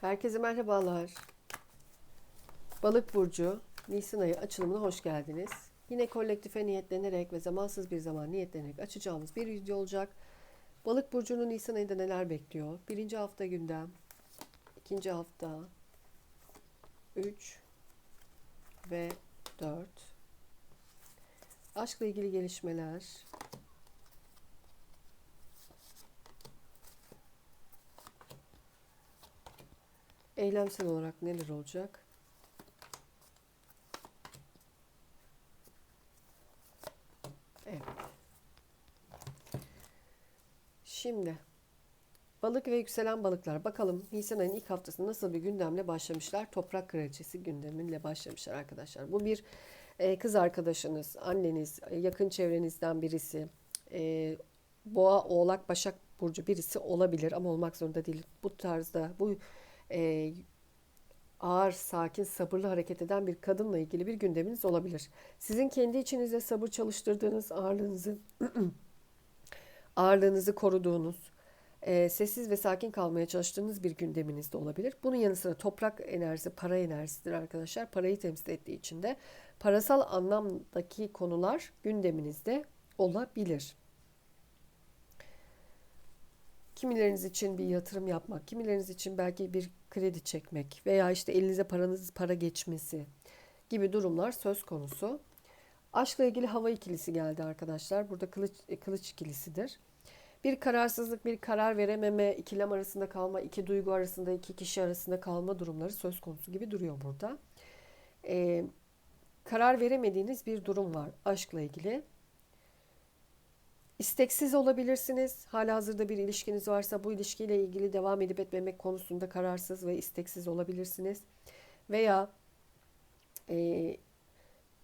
Herkese merhabalar. Balık burcu Nisan ayı açılımına hoş geldiniz. Yine kolektife niyetlenerek ve zamansız bir zaman niyetlenerek açacağımız bir video olacak. Balık burcunun Nisan ayında neler bekliyor? Birinci hafta gündem, ikinci hafta, 3 ve 4. Aşkla ilgili gelişmeler, eylemsel olarak neler olacak? Evet. Şimdi balık ve yükselen balıklar bakalım Nisan ayının ilk haftasında nasıl bir gündemle başlamışlar? Toprak kraliçesi gündeminle başlamışlar arkadaşlar. Bu bir e, kız arkadaşınız, anneniz, e, yakın çevrenizden birisi, e, boğa, oğlak, başak burcu birisi olabilir ama olmak zorunda değil. Bu tarzda bu e, ağır, sakin, sabırlı hareket eden bir kadınla ilgili bir gündeminiz olabilir. Sizin kendi içinizde sabır çalıştırdığınız ağırlığınızı ağırlığınızı koruduğunuz, e, sessiz ve sakin kalmaya çalıştığınız bir gündeminiz de olabilir. Bunun yanı sıra toprak enerjisi, para enerjisidir arkadaşlar. Parayı temsil ettiği için de parasal anlamdaki konular gündeminizde olabilir. Kimileriniz için bir yatırım yapmak, kimileriniz için belki bir kredi çekmek veya işte elinize paranız para geçmesi gibi durumlar söz konusu. Aşkla ilgili hava ikilisi geldi arkadaşlar. Burada kılıç, kılıç ikilisidir. Bir kararsızlık, bir karar verememe, ikilem arasında kalma, iki duygu arasında, iki kişi arasında kalma durumları söz konusu gibi duruyor burada. Ee, karar veremediğiniz bir durum var aşkla ilgili. İsteksiz olabilirsiniz. Hala hazırda bir ilişkiniz varsa bu ilişkiyle ilgili devam edip etmemek konusunda kararsız ve isteksiz olabilirsiniz. Veya e,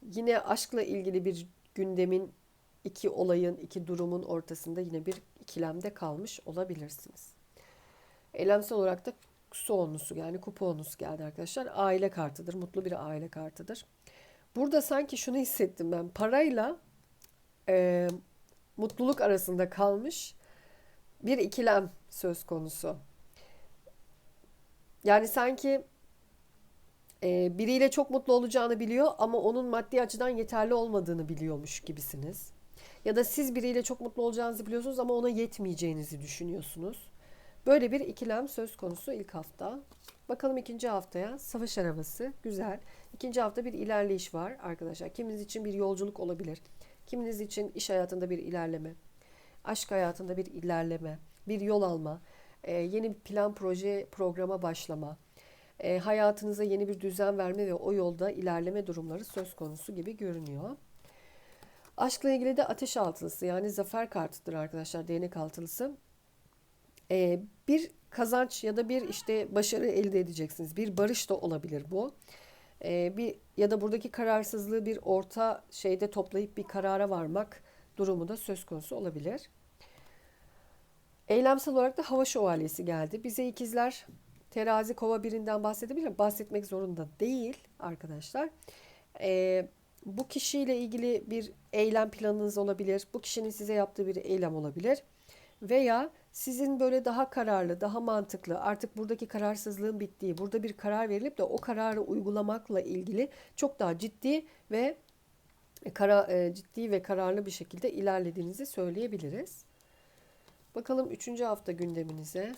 yine aşkla ilgili bir gündemin iki olayın, iki durumun ortasında yine bir ikilemde kalmış olabilirsiniz. Eylemsel olarak da su yani kupa onlusu geldi arkadaşlar. Aile kartıdır, mutlu bir aile kartıdır. Burada sanki şunu hissettim ben. Parayla e, mutluluk arasında kalmış bir ikilem söz konusu. Yani sanki e, biriyle çok mutlu olacağını biliyor ama onun maddi açıdan yeterli olmadığını biliyormuş gibisiniz. Ya da siz biriyle çok mutlu olacağınızı biliyorsunuz ama ona yetmeyeceğinizi düşünüyorsunuz. Böyle bir ikilem söz konusu ilk hafta. Bakalım ikinci haftaya savaş arabası güzel. İkinci hafta bir ilerleyiş var arkadaşlar. Kiminiz için bir yolculuk olabilir. Kiminiz için iş hayatında bir ilerleme, aşk hayatında bir ilerleme, bir yol alma, e, yeni bir plan, proje, programa başlama, e, hayatınıza yeni bir düzen verme ve o yolda ilerleme durumları söz konusu gibi görünüyor. Aşkla ilgili de ateş altılısı yani zafer kartıdır arkadaşlar değnek altılısı. E, bir kazanç ya da bir işte başarı elde edeceksiniz. Bir barış da olabilir bu. Ee, bir ya da buradaki kararsızlığı bir orta şeyde toplayıp bir karara varmak durumu da söz konusu olabilir. Eylemsel olarak da hava şövalyesi geldi. Bize ikizler terazi kova birinden bahsedebilir Bahsetmek zorunda değil arkadaşlar. Ee, bu kişiyle ilgili bir eylem planınız olabilir. Bu kişinin size yaptığı bir eylem olabilir. Veya sizin böyle daha kararlı, daha mantıklı, artık buradaki kararsızlığın bittiği, burada bir karar verilip de o kararı uygulamakla ilgili çok daha ciddi ve kara, e, ciddi ve kararlı bir şekilde ilerlediğinizi söyleyebiliriz. Bakalım 3. hafta gündeminize.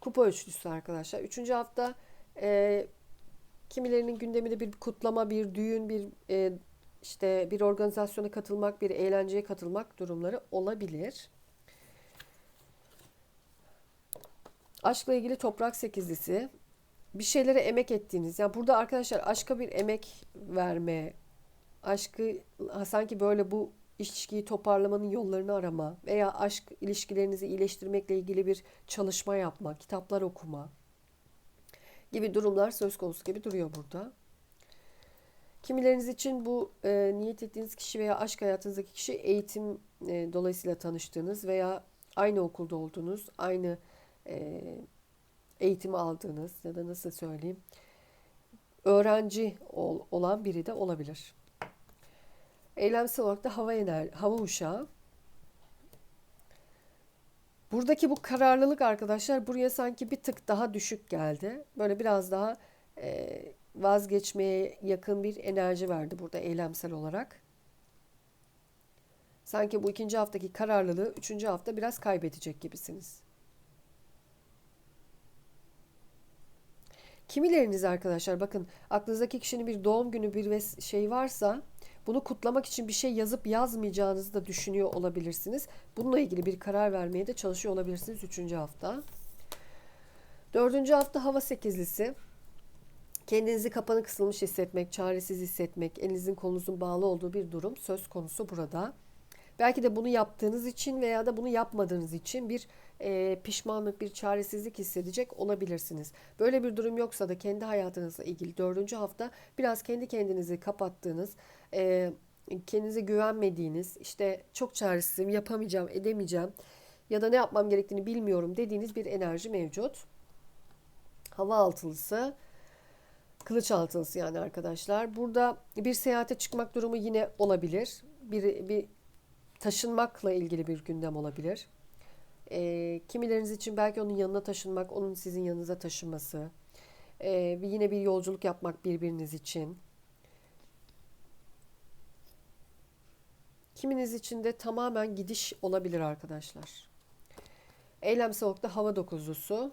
Kupa üçlüsü arkadaşlar. 3. hafta e, kimilerinin gündeminde bir kutlama, bir düğün, bir e, işte bir organizasyona katılmak, bir eğlenceye katılmak durumları olabilir. Aşkla ilgili toprak sekizlisi. Bir şeylere emek ettiğiniz. Yani burada arkadaşlar aşka bir emek verme, aşkı sanki böyle bu ilişkiyi toparlamanın yollarını arama veya aşk ilişkilerinizi iyileştirmekle ilgili bir çalışma yapma, kitaplar okuma gibi durumlar söz konusu gibi duruyor burada. Kimileriniz için bu e, niyet ettiğiniz kişi veya aşk hayatınızdaki kişi eğitim e, dolayısıyla tanıştığınız veya aynı okulda olduğunuz, aynı eğitim aldığınız ya da nasıl söyleyeyim öğrenci ol, olan biri de olabilir. Eylemsel olarak da hava ener, hava uşağı. Buradaki bu kararlılık arkadaşlar buraya sanki bir tık daha düşük geldi. Böyle biraz daha e, vazgeçmeye yakın bir enerji verdi burada eylemsel olarak. Sanki bu ikinci haftaki kararlılığı üçüncü hafta biraz kaybedecek gibisiniz. Kimileriniz arkadaşlar bakın aklınızdaki kişinin bir doğum günü bir şey varsa bunu kutlamak için bir şey yazıp yazmayacağınızı da düşünüyor olabilirsiniz. Bununla ilgili bir karar vermeye de çalışıyor olabilirsiniz üçüncü hafta. Dördüncü hafta hava sekizlisi. Kendinizi kapanı kısılmış hissetmek, çaresiz hissetmek, elinizin kolunuzun bağlı olduğu bir durum söz konusu burada. Belki de bunu yaptığınız için veya da bunu yapmadığınız için bir e, pişmanlık, bir çaresizlik hissedecek olabilirsiniz. Böyle bir durum yoksa da kendi hayatınızla ilgili dördüncü hafta biraz kendi kendinizi kapattığınız, e, kendinize güvenmediğiniz, işte çok çaresizim, yapamayacağım, edemeyeceğim ya da ne yapmam gerektiğini bilmiyorum dediğiniz bir enerji mevcut. Hava altılısı, kılıç altılısı yani arkadaşlar. Burada bir seyahate çıkmak durumu yine olabilir. Bir, bir taşınmakla ilgili bir gündem olabilir. E, kimileriniz için belki onun yanına taşınmak, onun sizin yanınıza taşınması. E, yine bir yolculuk yapmak birbiriniz için. Kiminiz için de tamamen gidiş olabilir arkadaşlar. Eylem soğukta hava dokuzlusu.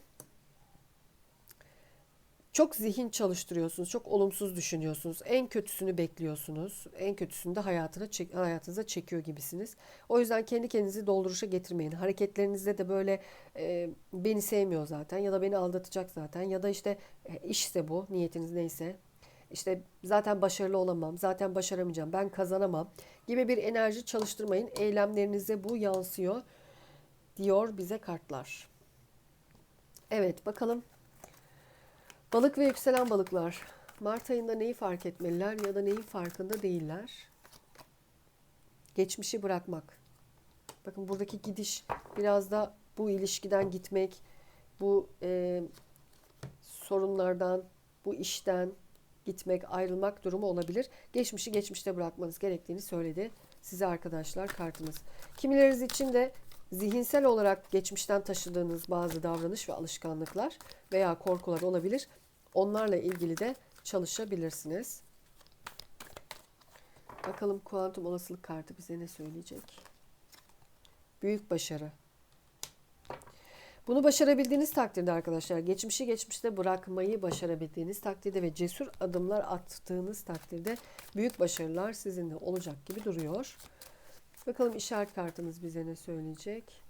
Çok zihin çalıştırıyorsunuz, çok olumsuz düşünüyorsunuz. En kötüsünü bekliyorsunuz. En kötüsünü de hayatına hayatınıza çekiyor gibisiniz. O yüzden kendi kendinizi dolduruşa getirmeyin. Hareketlerinizde de böyle e, beni sevmiyor zaten ya da beni aldatacak zaten ya da işte e, işse bu, niyetiniz neyse. İşte zaten başarılı olamam, zaten başaramayacağım, ben kazanamam gibi bir enerji çalıştırmayın. Eylemlerinize bu yansıyor diyor bize kartlar. Evet bakalım Balık ve yükselen balıklar. Mart ayında neyi fark etmeliler ya da neyin farkında değiller? Geçmişi bırakmak. Bakın buradaki gidiş biraz da bu ilişkiden gitmek, bu e, sorunlardan, bu işten gitmek, ayrılmak durumu olabilir. Geçmişi geçmişte bırakmanız gerektiğini söyledi size arkadaşlar kartımız. Kimileriniz için de zihinsel olarak geçmişten taşıdığınız bazı davranış ve alışkanlıklar veya korkular olabilir. Onlarla ilgili de çalışabilirsiniz. Bakalım kuantum olasılık kartı bize ne söyleyecek? Büyük başarı. Bunu başarabildiğiniz takdirde arkadaşlar, geçmişi geçmişte bırakmayı başarabildiğiniz takdirde ve cesur adımlar attığınız takdirde büyük başarılar sizinle olacak gibi duruyor. Bakalım işaret kartımız bize ne söyleyecek?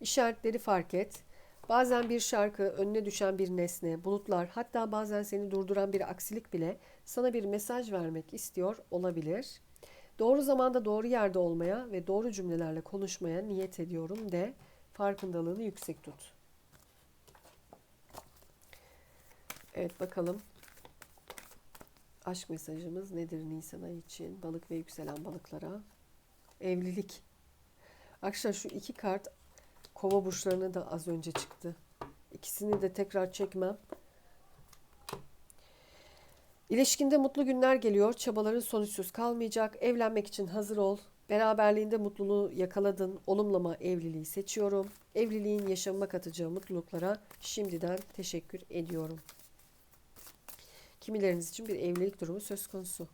İşaretleri fark et. Bazen bir şarkı, önüne düşen bir nesne, bulutlar, hatta bazen seni durduran bir aksilik bile sana bir mesaj vermek istiyor olabilir. Doğru zamanda doğru yerde olmaya ve doğru cümlelerle konuşmaya niyet ediyorum de farkındalığını yüksek tut. Evet bakalım. Aşk mesajımız nedir Nisan ayı için? Balık ve yükselen balıklara. Evlilik. Arkadaşlar şu iki kart Kova burçlarına da az önce çıktı. İkisini de tekrar çekmem. İlişkinde mutlu günler geliyor. Çabaların sonuçsuz kalmayacak. Evlenmek için hazır ol. Beraberliğinde mutluluğu yakaladın. Olumlama evliliği seçiyorum. Evliliğin yaşamıma katacağı mutluluklara şimdiden teşekkür ediyorum. Kimileriniz için bir evlilik durumu söz konusu.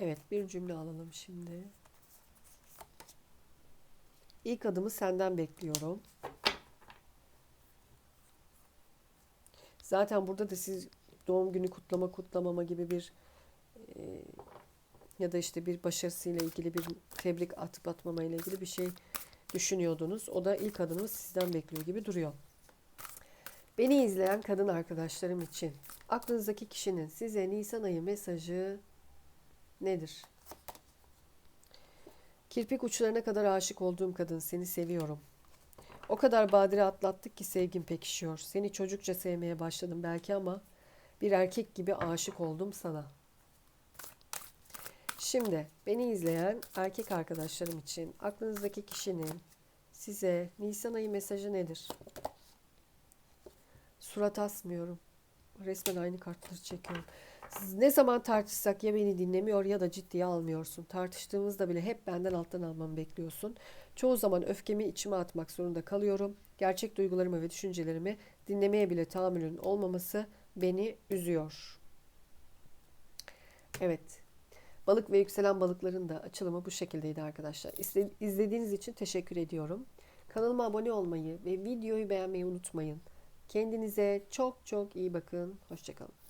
Evet bir cümle alalım şimdi. İlk adımı senden bekliyorum. Zaten burada da siz doğum günü kutlama kutlamama gibi bir e, ya da işte bir başarısıyla ilgili bir tebrik atıp atmama ile ilgili bir şey düşünüyordunuz. O da ilk adımı sizden bekliyor gibi duruyor. Beni izleyen kadın arkadaşlarım için aklınızdaki kişinin size Nisan ayı mesajı nedir? Kirpik uçlarına kadar aşık olduğum kadın seni seviyorum. O kadar badire atlattık ki sevgim pekişiyor. Seni çocukça sevmeye başladım belki ama bir erkek gibi aşık oldum sana. Şimdi beni izleyen erkek arkadaşlarım için aklınızdaki kişinin size Nisan ayı mesajı nedir? Surat asmıyorum. Resmen aynı kartları çekiyorum. Ne zaman tartışsak ya beni dinlemiyor ya da ciddiye almıyorsun. Tartıştığımızda bile hep benden alttan almamı bekliyorsun. Çoğu zaman öfkemi içime atmak zorunda kalıyorum. Gerçek duygularımı ve düşüncelerimi dinlemeye bile tahammülün olmaması beni üzüyor. Evet. Balık ve yükselen balıkların da açılımı bu şekildeydi arkadaşlar. İzle- İzlediğiniz için teşekkür ediyorum. Kanalıma abone olmayı ve videoyu beğenmeyi unutmayın. Kendinize çok çok iyi bakın. Hoşçakalın.